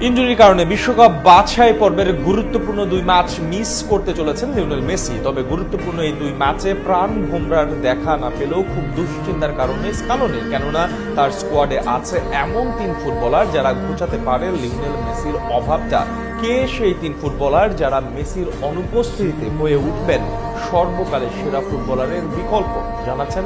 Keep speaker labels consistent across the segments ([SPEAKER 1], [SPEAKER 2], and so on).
[SPEAKER 1] ইনজুরির কারণে বিশ্বকাপ বাছাই পর্বের গুরুত্বপূর্ণ দুই ম্যাচ মিস করতে চলেছেন লিওনেল মেসি। তবে গুরুত্বপূর্ণ এই দুই ম্যাচে প্রাণ ভোমরার দেখা না পেলেও খুব দুশ্চিন্তার কারণে স্কালনি কেননা তার স্কোয়াডে আছে এমন তিন ফুটবলার যারা ঘুচাতে পারে লিওনেল মেসির অভাবটা। কে সেই তিন ফুটবলার যারা মেসির অনুপস্থিতিতে হয়ে উঠবেন? সর্বকালের সেরা ফুটবলারের বিকল্প, জানাচ্ছেন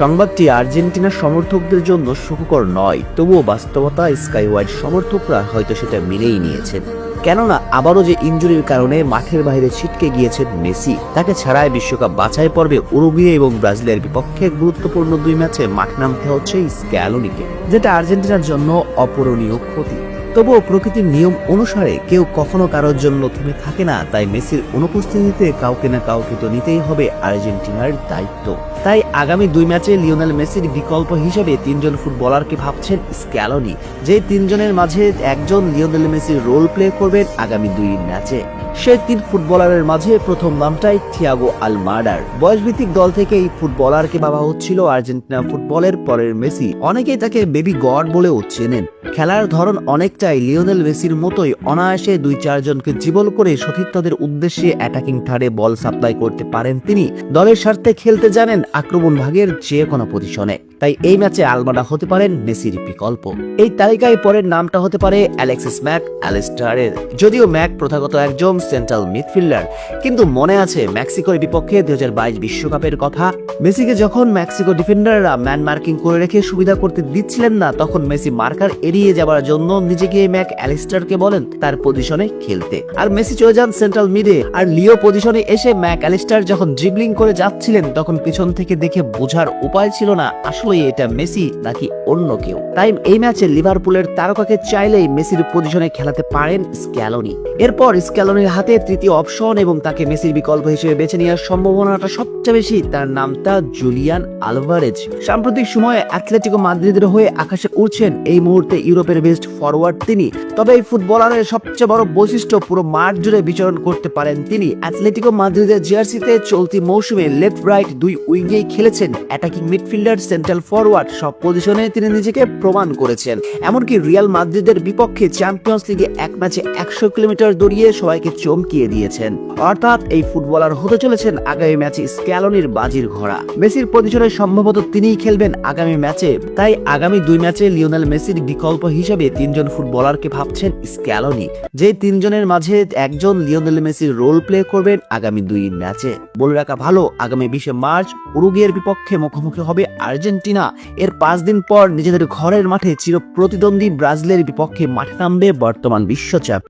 [SPEAKER 2] সংবাদটি আর্জেন্টিনার সমর্থকদের জন্য সুখকর নয়, তবুও বাস্তবতা স্কাই ওয়াইড সমর্থকরা হয়তো সেটা মেনেই নিয়েছেন। কেননা, আবারও যে ইনজুরির কারণে মাঠের বাইরে ছিটকে গিয়েছেন মেসি, তাকে ছাড়াই বিশ্বকাপ বাছাই পর্বে উরুগুয়ে এবং ব্রাজিলের বিপক্ষে গুরুত্বপূর্ণ দুই ম্যাচে মাঠে নামতে হচ্ছে স্ক্যালোনিকে, যেটা আর্জেন্টিনার জন্য অপূরণীয় ক্ষতি। তবুও প্রকৃতির নিয়ম অনুসারে কেউ কখনো কারোর জন্য থেমে থাকে না, তাই মেসির অনুপস্থিতিতে কাউকে না কাউকে তো নিতেই হবে আর্জেন্টিনার দায়িত্ব। তাই আগামী দুই ম্যাচে লিওনেল মেসির বিকল্প হিসেবে তিনজন ফুটবলারকে ভাবছেন স্ক্যালোনি, যে তিনজনের মাঝে একজন লিওনেল মেসির রোল প্লে করবেন আগামী দুই ম্যাচে। সেই তিন ফুটবলারের মাঝে প্রথম নামটাই থিয়াগো আল আলমার্ডার। বয়সভিত্তিক দল থেকে এই ফুটবলারকে ভাবা হচ্ছিল আর্জেন্টিনা ফুটবলের পরের মেসি। অনেকেই তাকে বেবি গড বলেও চেনেন। খেলার ধরন অনেকটাই লিওনেল মেসির মতোই অনায়াসে দুই চারজনকে জীবন করে সতীর্থদের উদ্দেশ্যে অ্যাটাকিং থার্ডে বল সাপ্লাই করতে পারেন তিনি। দলের স্বার্থে খেলতে জানেন আক্রমণ ভাগের যে কোনো পজিশনে তাই এই ম্যাচে আলমাডা হতে পারেন মেসির বিকল্প। এই তালিকায় পরের নামটা হতে পারে অ্যালেক্সিস ম্যাক অ্যালিস্টারের। যদিও ম্যাক প্রথাগত একজন সেন্ট্রাল মিডফিল্ডার, কিন্তু মনে আছে মেক্সিকোর বিপক্ষে দুই বিশ্বকাপের কথা। মেসিকে যখন মেক্সিকো ডিফেন্ডাররা ম্যান মার্কিং করে রেখে সুবিধা করতে দিচ্ছিলেন না, তখন মেসি মার্কার এড়িয়ে যাওয়ার জন্য নিজেকে ম্যাক অ্যালিস্টারকে বলেন তার পজিশনে খেলতে। আর মেসি চলে যান সেন্ট্রাল মিডে, আর লিও পজিশনে এসে ম্যাক অ্যালিস্টার যখন ড্রিবলিং করে যাচ্ছিলেন, তখন পিছন থেকে দেখে বোঝার উপায় ছিল না, আসলে এটা মেসি নাকি অন্য কেউ। তাই এই ম্যাচে লিভারপুলের তারকাকে চাইলেই মেসির পজিশনে খেলাতে পারেন স্ক্যালোনি। এরপর স্ক্যালোনির হাতে তৃতীয় অপশন এবং তাকে মেসির বিকল্প হিসেবে বেছে নেওয়ার সম্ভাবনাটা সবচেয়ে বেশি তার নামটা জুলিয়ান আলভারেজ। সাম্প্রতিক সময়ে অ্যাথলেটিকো মাদ্রিদের হয়ে আকাশে উঠছেন এই মুহূর্তে ইউরোপের বেস্ট ফরওয়ার্ড তিনি। তবে এই ফুটবলারের সবচেয়ে বড় বৈশিষ্ট্য পুরো মাঠ জুড়ে বিচরণ করতে পারেন তিনি। অ্যাথলেটিকো মাদ্রিদের জার্সিতে চলতি মৌসুমে লেফট রাইট দুই উইঙ্গেই খেলেছেন। অ্যাটাকিং মিডফিল্ডার, সেন্ট্রাল ফরওয়ার্ড সব পজিশনে তিনি নিজেকে প্রমাণ করেছেন। এমনকি রিয়াল মাদ্রিদের বিপক্ষে চ্যাম্পিয়ন্স লিগে এক ম্যাচে একশো কিলোমিটার দৌড়িয়ে সবাইকে চমকিয়ে দিয়েছেন। অর্থাৎ এই ফুটবলার হতে চলেছেন আগামী ম্যাচে স্ক্যালনির বাজির ঘোড়া। মেসির পজিশনে সম্ভবত তিনিই খেলবেন আগামী ম্যাচে। তাই আগামী দুই ম্যাচে লিওনেল মেসির বিকল্প হিসেবে তিনজন ফুটবলারকে ভাবছেন স্ক্যালনি, যে তিনজনের মাঝে একজন লিওনেল মেসির রোল প্লে করবেন আগামী দুই ম্যাচে। বলে রাখা ভালো, আগামী বিশে মার্চ উরুগের বিপক্ষে মুখোমুখি হবে আর্জেন্টিনা। এর পাঁচ দিন পর নিজেদের ঘরের মাঠে চির প্রতিদ্বন্দ্বী ব্রাজিলের বিপক্ষে মাঠে নামবে বর্তমান বিশ্বচাপ।